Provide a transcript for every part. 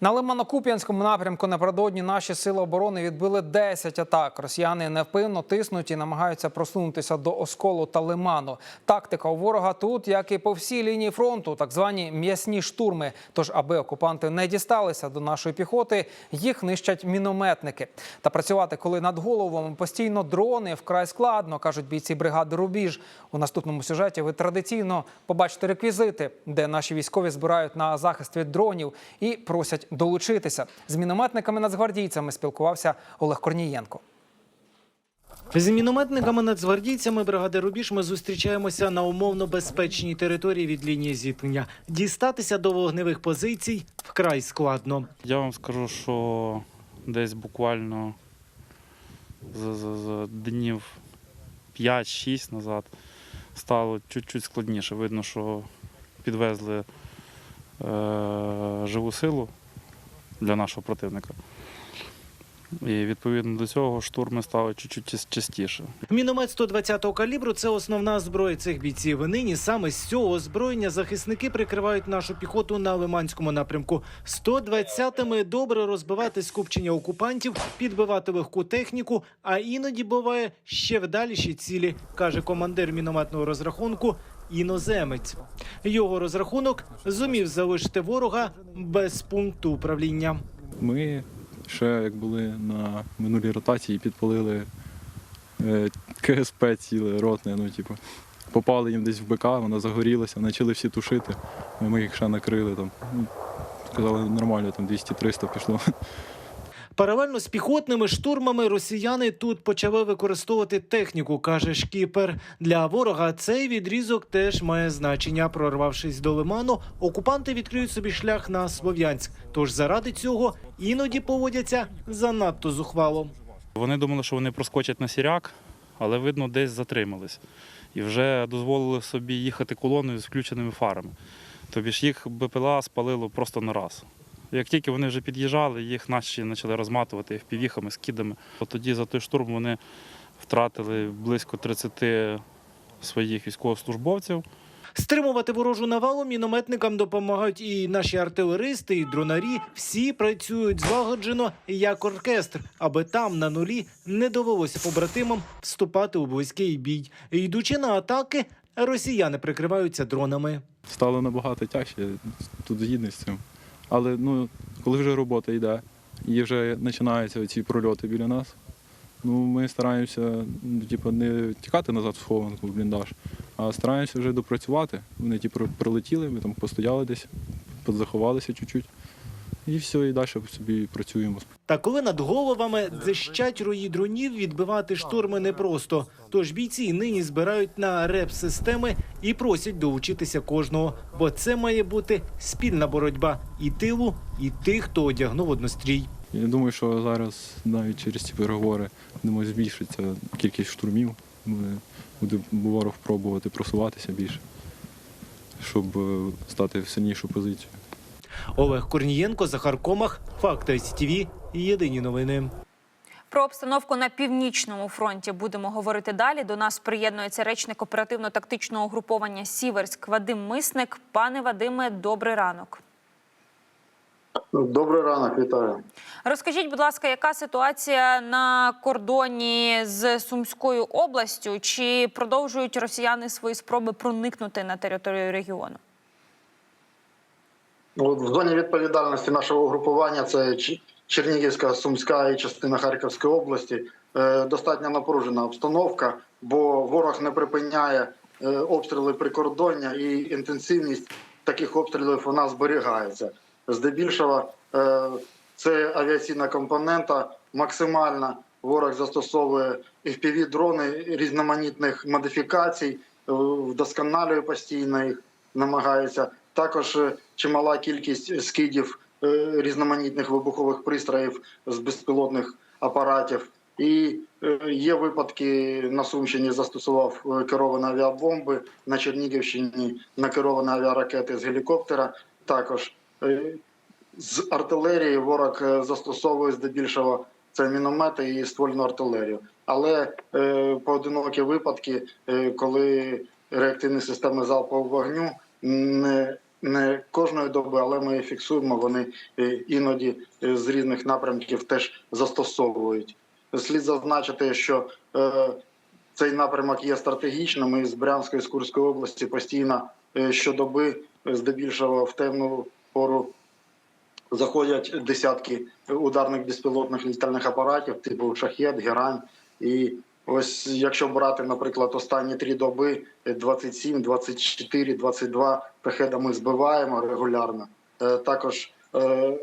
На Лимано-Куп'янському напрямку напередодні наші сили оборони відбили 10 атак. Росіяни невпинно тиснуть і намагаються просунутися до осколу та лиману. Тактика у ворога тут, як і по всій лінії фронту, так звані м'ясні штурми. Тож, аби окупанти не дісталися до нашої піхоти, їх нищать мінометники. Та працювати, коли над головами постійно дрони, вкрай складно, кажуть бійці бригади Рубіж. У наступному сюжеті ви традиційно побачите реквізити, де наші військові збирають на захист від дронів і просять долучитися. З мінометниками-нацгвардійцями спілкувався Олег Корнієнко. З мінометниками нацгвардійцями бригади Рубіж ми зустрічаємося на умовно безпечній території від лінії зіткнення. Дістатися до вогневих позицій вкрай складно. Я вам скажу, що десь буквально за, за, за днів 5-6 назад стало чуть-чуть складніше. Видно, що підвезли е, живу силу для нашого противника. І відповідно до цього штурми стали чуть-чуть частіше. Міномет 120-го калібру це основна зброя цих бійців. Нині саме з цього озброєння захисники прикривають нашу піхоту на Лиманському напрямку. 120-ми добре розбивати скупчення окупантів, підбивати легку техніку, а іноді буває ще вдаліші цілі, каже командир мінометного розрахунку. Іноземець його розрахунок зумів залишити ворога без пункту управління. Ми ще як були на минулій ротації, підпалили е, КСП ціле ротне. Ну, типу, попали їм десь в БК, вона загорілася, почали всі тушити. Ми їх ще накрили там. Ну, сказали, нормально, там 200-300 пішло. Паралельно з піхотними штурмами росіяни тут почали використовувати техніку, каже шкіпер. Для ворога цей відрізок теж має значення. Прорвавшись до лиману, окупанти відкриють собі шлях на Слов'янськ. Тож заради цього іноді поводяться занадто зухвало. Вони думали, що вони проскочать на сіряк, але видно, десь затримались. І вже дозволили собі їхати колоною з включеними фарами. Тобі ж їх БПЛА спалило просто на раз. Як тільки вони вже під'їжджали, їх наші почали розматувати впівіхами, скидами. От тоді за той штурм вони втратили близько 30 своїх військовослужбовців. Стримувати ворожу навалу мінометникам допомагають і наші артилеристи, і дронарі. Всі працюють злагоджено як оркестр, аби там на нулі не довелося побратимам вступати у близький бій. Йдучи на атаки, росіяни прикриваються дронами. Стало набагато тяжче, тут згідно з цим. Але ну, коли вже робота йде і вже починаються ці прольоти біля нас, ну, ми стараємося ну, типу, не тікати назад в схованку в бліндаж, а стараємося вже допрацювати. Вони про- прилетіли, ми там постояли десь, заховалися чуть-чуть. І все, і далі собі працюємо. Та коли над головами дзищать рої дронів, відбивати штурми непросто. Тож бійці нині збирають на реп-системи і просять долучитися кожного, бо це має бути спільна боротьба і тилу, і тих, хто одягнув однострій. Я думаю, що зараз навіть через ці переговори думаю, збільшиться кількість штурмів. Буде, буде ворог пробувати просуватися більше, щоб е, стати в сильнішу позицію. Олег Корнієнко, Захар Комах, Факти СТВ, Єдині новини. Про обстановку на північному фронті будемо говорити далі. До нас приєднується речник оперативно-тактичного угруповання Сіверськ Вадим Мисник. Пане Вадиме, добрий ранок. Добрий ранок, вітаю. Розкажіть, будь ласка, яка ситуація на кордоні з Сумською областю? Чи продовжують росіяни свої спроби проникнути на територію регіону? От в зоні відповідальності нашого угрупування це Чернігівська, Сумська і частина Харківської області. Е, Достатньо напружена обстановка, бо ворог не припиняє е, обстріли прикордоння і інтенсивність таких обстрілів нас зберігається. Здебільшого е, це авіаційна компонента. Максимально ворог застосовує fpv дрони різноманітних модифікацій, вдосконалює постійно їх, намагається. Також чимала кількість скидів різноманітних вибухових пристроїв з безпілотних апаратів. І е, є випадки на Сумщині застосував е, керовані авіабомби, на Чернігівщині накеровані авіаракети з гелікоптера. Також е, з артилерії ворог е, застосовує здебільшого це міномети і ствольну артилерію. Але е, поодинокі випадки, е, коли реактивні системи залпового вогню не не кожної доби, але ми фіксуємо. Вони е, іноді е, з різних напрямків теж застосовують. Слід зазначити, що е, цей напрямок є стратегічним. і з Брянської з Курської області постійно щодоби, здебільшого в темну пору, заходять десятки ударних безпілотних літальних апаратів, типу шахет, герань. І ось якщо брати, наприклад, останні три доби е, 27, 24, 22 пехеда ми збиваємо регулярно. Е, Також е,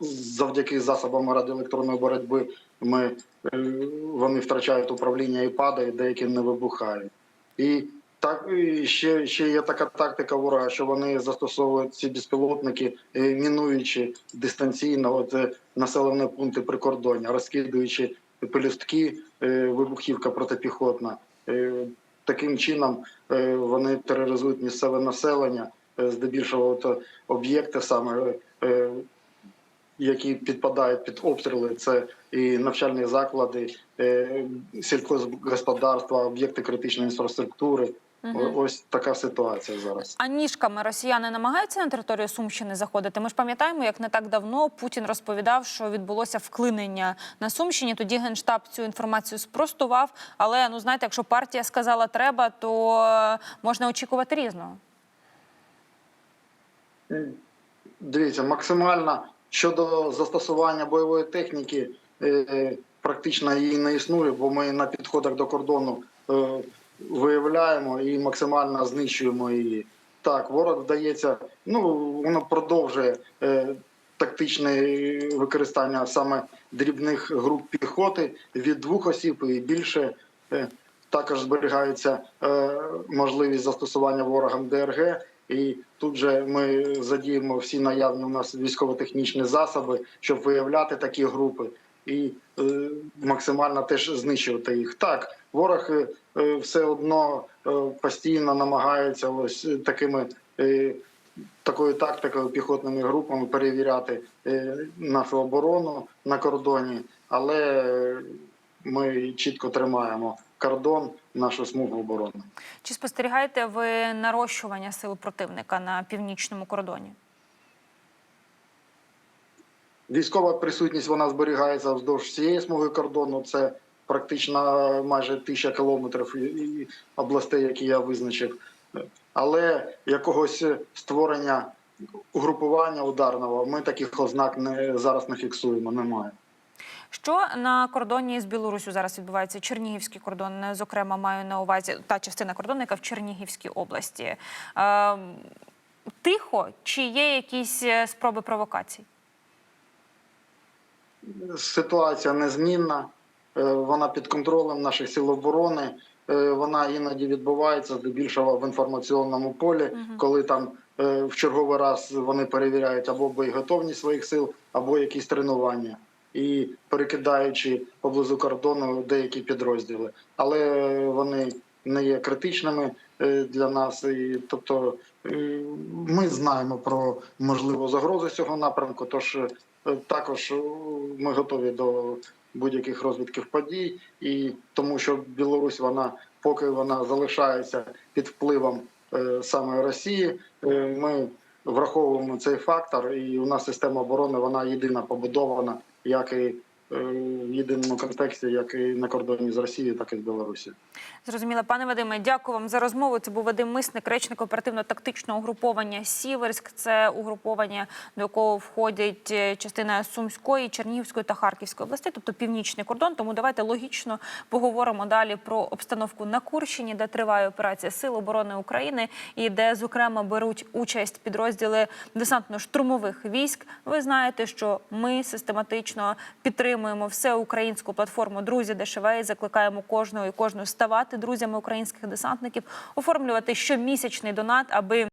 завдяки засобам радіоелектронної боротьби ми е, вони втрачають управління і падають, деякі не вибухають. І так ще, ще є така тактика ворога, що вони застосовують ці безпілотники, мінуючи дистанційно от, населені пункти прикордоння, розкидуючи пелюстки, е, вибухівка протипіхотна. Е, Таким чином е, вони тероризують місцеве населення, здебільшого е, об'єкти саме. які підпадають під обстріли, це і навчальні заклади, сільськогосподарства, об'єкти критичної інфраструктури. О- Ось така ситуація зараз. А ніжками росіяни намагаються на територію Сумщини заходити. Ми ж пам'ятаємо, як не так давно Путін розповідав, що відбулося вклинення на Сумщині. Тоді генштаб цю інформацію спростував. Але ну знаєте, якщо партія сказала треба, то можна очікувати різного. Дивіться, максимально щодо застосування бойової техніки, е, практично її не існує, бо ми на підходах до кордону е, виявляємо і максимально знищуємо її. Так, ворог вдається, ну воно продовжує е, тактичне використання саме дрібних груп піхоти від двох осіб і більше. Е, також зберігається е, можливість застосування ворогам ДРГ. І тут же ми задіємо всі наявні у нас військово-технічні засоби, щоб виявляти такі групи і е, максимально теж знищувати їх. Так, ворог е, е, все одно е, постійно намагається ось такими. Е, Такою тактикою піхотними групами перевіряти е, нашу оборону на кордоні, але ми чітко тримаємо кордон, нашу смугу оборони. Чи спостерігаєте ви нарощування сил противника на північному кордоні? Військова присутність вона зберігається вздовж всієї смуги кордону. Це практично майже тисяча кілометрів і- областей, які я визначив. Але якогось створення угрупування ударного ми таких ознак не зараз не фіксуємо. Немає. Що на кордоні з Білоруссю зараз відбувається? Чернігівський кордон, зокрема, маю на увазі та частина кордону, яка в Чернігівській області. Е, тихо чи є якісь е, спроби провокацій? Ситуація незмінна, е, вона під контролем наших сил оборони. Е, Вона іноді відбувається здебільшого в інформаційному полі, коли там е, в черговий раз вони перевіряють або боєготовність своїх сил, або якісь тренування, і перекидаючи поблизу кордону деякі підрозділи. Але вони не є критичними для нас. І, тобто ми знаємо про можливу загрозу цього напрямку. Тож також е, ми готові до будь-яких розвідків подій, і тому що Білорусь вона поки вона залишається під впливом е, саме Росії, е, ми враховуємо цей фактор, і у нас система оборони вона єдина побудована, як і в єдиному контексті, як і на кордоні з Росією, так і з Білорусі. Зрозуміло, пане Вадиме, дякую вам за розмову. Це був Вадим Мисник, речник оперативно-тактичного угруповання Сіверськ. Це угруповання, до якого входять е, частина Сумської, Чернігівської та Харківської областей, тобто північний кордон. Тому давайте логічно поговоримо далі про обстановку на Курщині, де триває операція Сил оборони України і де, зокрема, беруть участь підрозділи десантно-штурмових військ. Ви знаєте, що ми систематично підтримуємо всеукраїнську платформу Друзі ДШВ закликаємо кожного і кожну ставати друзями українських десантників, оформлювати щомісячний донат, аби